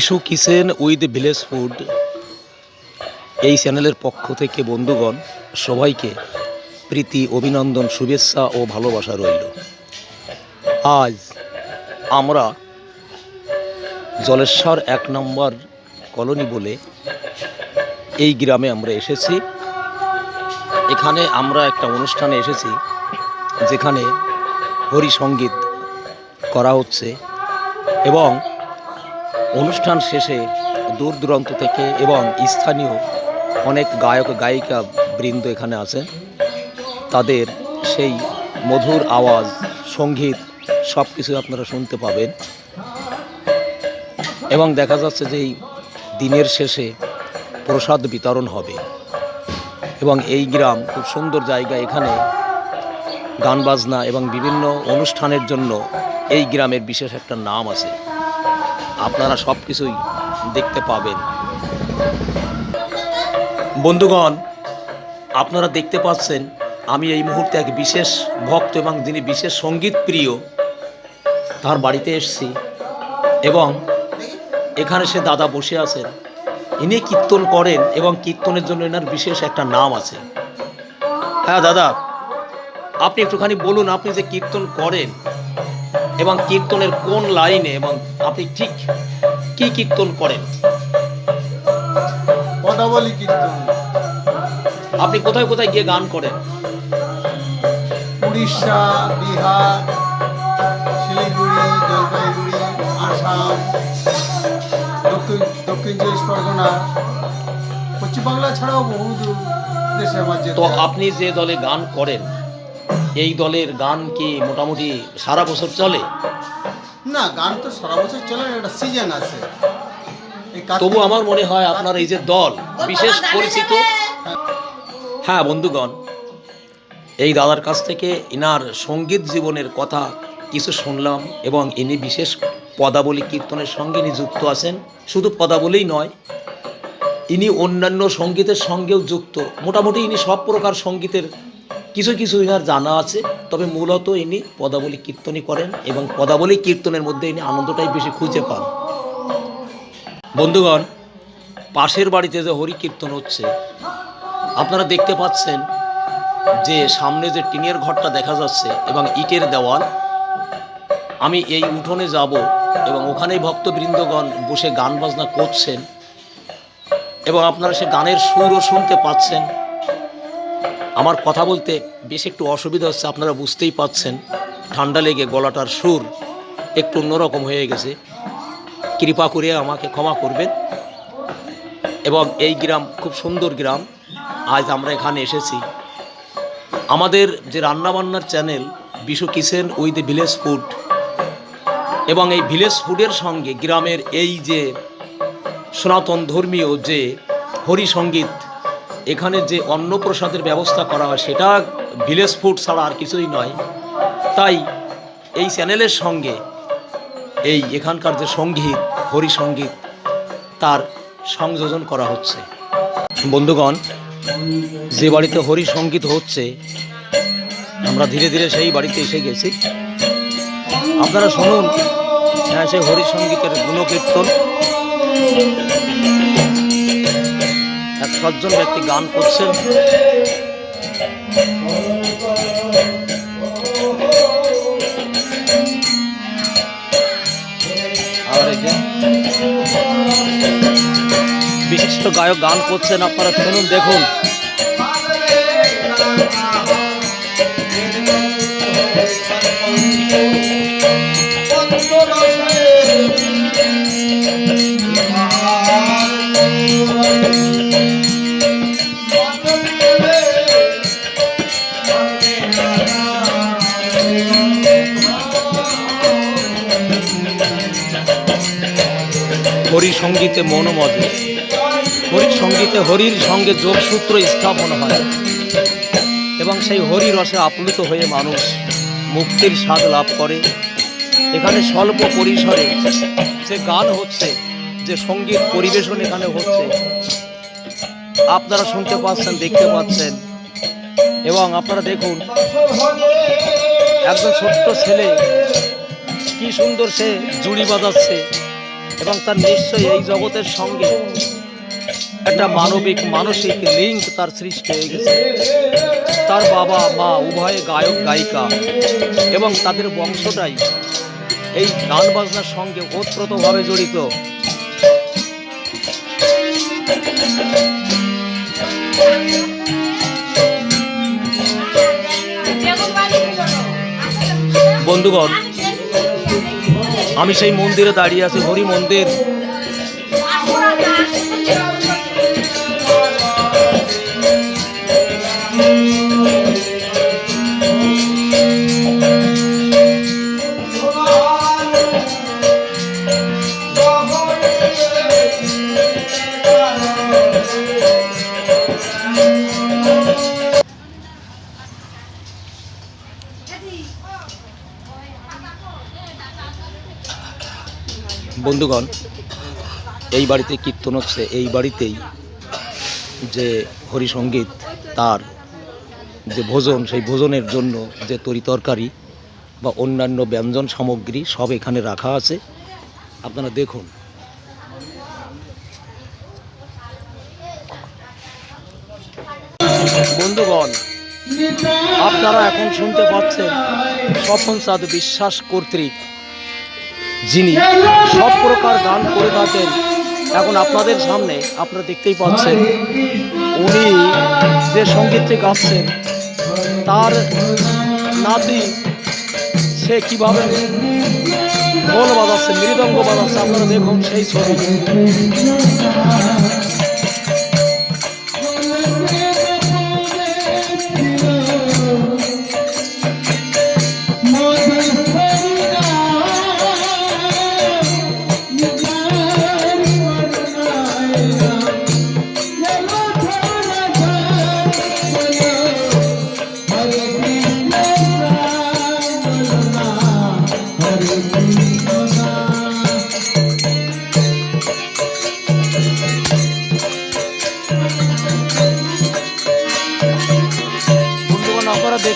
Issue Kitchen with village food এই চ্যানেলের পক্ষ থেকে বন্ধুগণ, সবাইকে প্রীতি, অভিনন্দন, শুভেচ্ছা ও ভালোবাসা রইল। আজ আমরা জলেশ্বর এক নম্বর কলোনি বলে এই গ্রামে আমরা এসেছি। এখানে আমরা একটা অনুষ্ঠানে এসেছি যেখানে হরি সংগীত করা হচ্ছে এবং অনুষ্ঠান শেষে দূর দূরান্ত থেকে এবং স্থানীয় অনেক গায়ক, গায়িকা বৃন্দ এখানে আছেন। তাদের সেই মধুর আওয়াজ, সংগীত সব কিছু আপনারা শুনতে পাবেন। এবং দেখা যাচ্ছে যে এই দিনের শেষে প্রসাদ বিতরণ হবে। এবং এই গ্রাম খুব সুন্দর জায়গা এখানে গান বাজনা এবং বিভিন্ন অনুষ্ঠানের জন্য এই গ্রামের বিশেষ একটা নাম আছে। আপনারা সব কিছুই দেখতে পাবেন। বন্ধুগণ, আপনারা দেখতে পাচ্ছেন, আমি এই মুহূর্তে এক বিশেষ ভক্ত এবং যিনি বিশেষ সংগীত প্রিয়, তার বাড়িতে এসেছি এবং এখানে সে দাদা বসে আছেন। ইনি কীর্তন করেন এবং কীর্তনের জন্য এনার বিশেষ একটা নাম আছে। হ্যাঁ দাদা, আপনি একটুখানি বলুন, আপনি যে কীর্তন করেন এবং কীর্তনের কোন লাইনে এবং আপনি ঠিক কি কীর্তন করেন? পদাবলী কীর্তন। আপনি কোথায় কোথায় গিয়ে গান করেন? উড়িষ্যা বিহার শিলিগুড়ি জলপাইগুড়ি আসাম দক্ষিণ দক্ষিণ চব্বিশ পরগনা পশ্চিমবাংলা ছাড়াও বহু দেশে আমার তো আপনি যে দলে গান করেন এই দলের গান কি মোটামুটি সারা বছর চলে? না গান তো সারা বছর চলে না, একটা সিজন আছে। তবু আমার মনে হয় আপনার এই যে দল বিশেষ পরিচিত হ্যাঁ বন্ধুগণ এই দাদার কাছ থেকে ইনার সংগীত জীবনের কথা কিছু শুনলাম এবং ইনি বিশেষ পদাবলী কীর্তনের সঙ্গে ইনি যুক্ত আছেন। শুধু পদাবলীই নয় ইনি অন্যান্য সঙ্গীতের সঙ্গেও যুক্ত। মোটামুটি ইনি সব প্রকার সঙ্গীতের কিছু কিছু ইনার জানা আছে, তবে মূলত ইনি পদাবলী কীর্তনই করেন এবং পদাবলী কীর্তনের মধ্যে ইনি আনন্দটাই বেশি খুঁজে পান। বন্ধুগণ, পাশের বাড়িতে যে হরি কীর্তন হচ্ছে, আপনারা দেখতে পাচ্ছেন যে সামনে যে টিনের ঘরটা দেখা যাচ্ছে এবং ইটের দেওয়াল। আমি এই উঠোনে যাব এবং ওখানেই ভক্তবৃন্দগণ বসে গান বাজনা করছেন এবং আপনারা সে গানের সুরও শুনতে পাচ্ছেন। আমার কথা বলতে বেশ একটু অসুবিধা হচ্ছে, আপনারা বুঝতেই পাচ্ছেন ঠান্ডা লেগে গলাটার সুর একটু অন্যরকম হয়ে গেছে। কৃপা করে আমাকে ক্ষমা করবেন। এবং এই গ্রাম খুব সুন্দর গ্রাম, আজ আমরা এখানে এসেছি। আমাদের যে রান্নাবান্নার channel, Bishu Kitchen with Village Food, এবং এই ভিলেজ ফুডের সঙ্গে গ্রামের এই যে সনাতন ধর্মীয় যে হরি সংগীত এখানে যে অন্নপ্রসাদের ব্যবস্থা করা হয়, সেটা ভিলেজ ফুড ছাড়া আর কিছুই নয়। তাই এই চ্যানেলের সঙ্গে, এই এখানকার যে সংগীত, হরি সংগীত, তার সংযোজন করা হচ্ছে। বন্ধুগণ, যে বাড়িতে হরি সংগীত হচ্ছে, আমরা ধীরে ধীরে সেই বাড়িতে এসে গেছি। আপনারা শুনুন হ্যাঁ সেই হরি সঙ্গীতের গুণকীর্তন। এক সজ্জন ব্যক্তি গান করছেন। বিশিষ্ট গায়ক গান করছেন আপনারা শুনুন দেখুন। সঙ্গীতে মনোমজে হরি সঙ্গীতে হরির সঙ্গে যোগসূত্র স্থাপন হয় এবং সেই হরি রসে আপ্লুত হয়ে মানুষ মুক্তির স্বাদ লাভ করে। এখানে স্বল্প পরিসরে যে গান হচ্ছে, যে সংগীত পরিবেশন এখানে হচ্ছে, আপনারা শুনতে পাচ্ছেন, দেখতে পাচ্ছেন। এবং আপনারা দেখুন, একজন ছোট্ট ছেলে কি সুন্দর সে জুড়ি বাজাচ্ছে। এবং তার নিশ্চয়ই এই জগতের সঙ্গে একটা মানবিক, মানসিক লিঙ্ক তার সৃষ্টি হয়ে গেছে। তার বাবা, মা, উভয়ে গায়ক, গায়িকা এবং তাদের বংশটাই এই গান বাজনার সঙ্গে ওতপ্রোতভাবে জড়িত। বন্ধুগণ আমি সেই মন্দিরে দাঁড়িয়ে আছি হরি মন্দির। বন্ধুগণ, এই বাড়িতে কীর্তন হচ্ছে, এই বাড়িতেই যে হরিসঙ্গীত তার যে ভোজন, সেই ভোজনের জন্য যে তরি তরকারি বা অন্যান্য ব্যঞ্জন সামগ্রী সব এখানে রাখা আছে। আপনারা দেখুন। বন্ধুগণ, আপনারা এখন শুনতে পাচ্ছেন স্বপন চাঁদ বিশ্বাস কর্তৃক যিনি সব প্রকার গান করে থাকেন, এখন আপনাদের সামনে আপনারা দেখতেই পাচ্ছেন, উনি যে সঙ্গীতটি গাচ্ছেন, তার নাতি সে কীভাবে ঢোল বাজাচ্ছে, মৃদঙ্গ বাজাচ্ছে, আপনারা দেখুন সেই ছবি।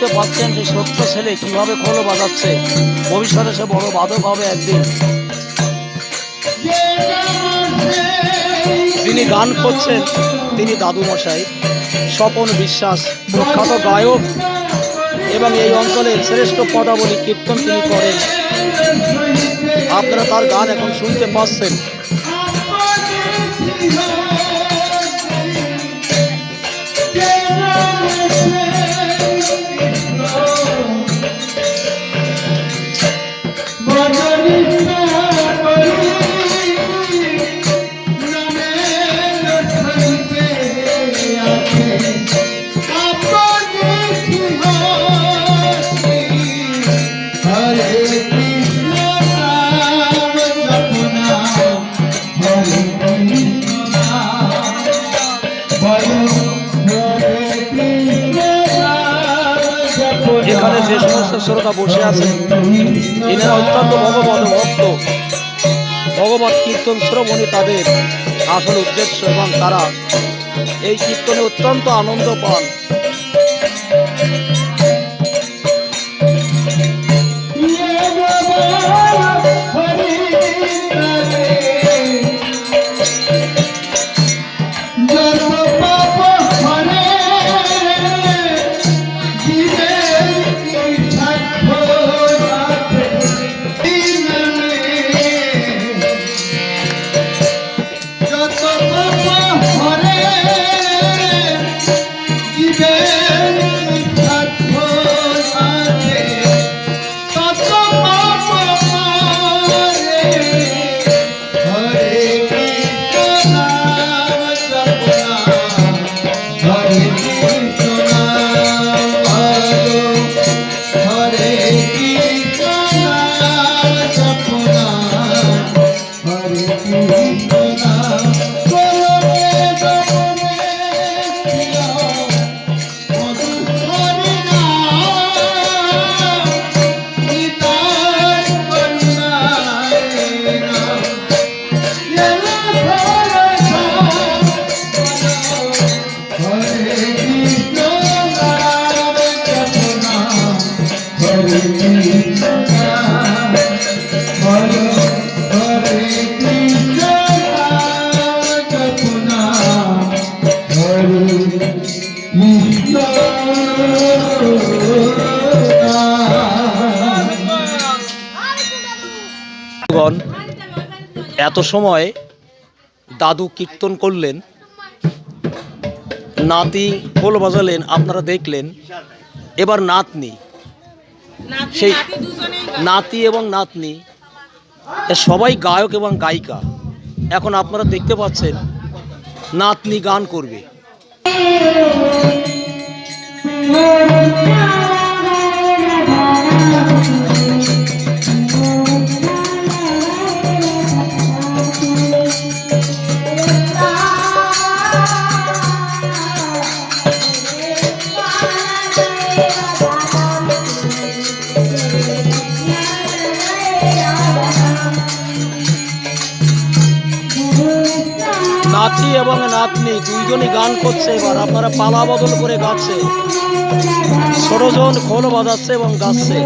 দেখতে পাচ্ছেন যে ছোট্ট ছেলে কীভাবে খোলো বাজাচ্ছে। ভবিষ্যতে সে বড় বাদক হবে একদিন। যিনি গান করছেন, তিনি দাদু মশাই স্বপন বিশ্বাস, প্রখ্যাত গায়ক। এবং এই অঞ্চলের শ্রেষ্ঠ পদাবলী কীর্তন তিনি করেন। আপনারা তার গান এখন শুনতে পাচ্ছেন। কীর্তন শ্রবণই তাদের আসল উদ্দেশ্য এবং তারা এই কীর্তনে অত্যন্ত আনন্দ পান। এত সময় দাদু কীর্তন করলেন নাতি খোল বাজালেন আপনারা দেখলেন এবার নাতনি। সেই- নাতি নাতি এবং নাতনি এ সবাই গায়ক এবং গায়িকা। এখন আপনারা দেখতে পাচ্ছেন নাতনি গান করবে। নাতি এবং নাতনি দুইজনই গান করছে, এবার আপনারা পালা বদল করে গাচ্ছে। ছোটজন খোল বাজাচ্ছে এবং গাচ্ছে।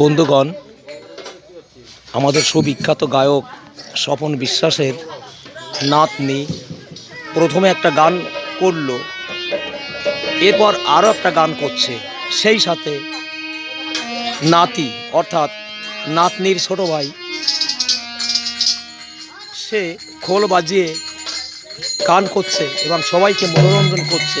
বন্ধুগণ, আমাদের সুবিখ্যাত গায়ক স্বপন বিশ্বাসের নাতনি প্রথমে একটা গান করল, এরপর আরও একটা গান করছে। সেই সাথে নাতি, অর্থাৎ নাতনির ছোট ভাই, সে খোল বাজিয়ে গান করছে এবং সবাইকে মনোরঞ্জন করছে।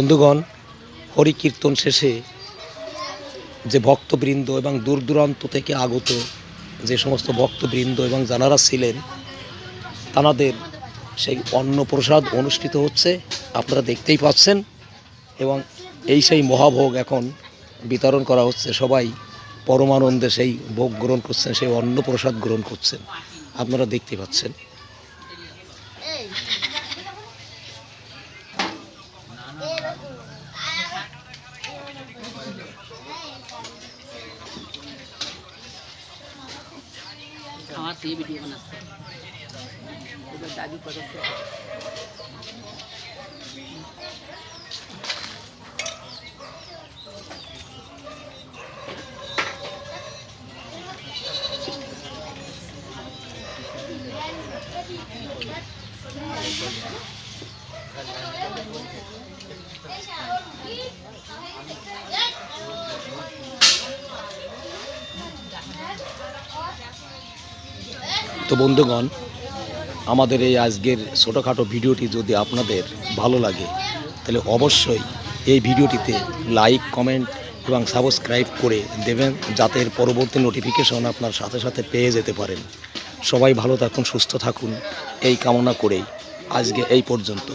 বন্ধুগণ হরি কীর্তন শেষে যে ভক্তবৃন্দ এবং দূর দূরান্ত থেকে আগত যে সমস্ত ভক্তবৃন্দ এবং যারা ছিলেন, তানাদের সেই অন্নপ্রসাদ অনুষ্ঠিত হচ্ছে, আপনারা দেখতেই পাচ্ছেন এবং এই সেই মহাভোগ এখন বিতরণ করা হচ্ছে। সবাই পরমানন্দে সেই ভোগ গ্রহণ করছেন, সেই অন্নপ্রসাদ গ্রহণ করছেন। আপনারা দেখতে পাচ্ছেন। से वीडियो बनाते हैं दादी पर Thank you. তো বন্ধুগণ, আমাদের এই আজকের ছোটোখাটো ভিডিওটি যদি আপনাদের ভালো লাগে, তাহলে অবশ্যই এই ভিডিওটিতে লাইক, কমেন্ট এবং সাবস্ক্রাইব করে দেবেন, যাতে এর পরবর্তী নোটিফিকেশন আপনার সাথে সাথে পেয়ে যেতে পারেন। সবাই ভালো থাকুন, সুস্থ থাকুন, এই কামনা করেই আজকে এই পর্যন্ত।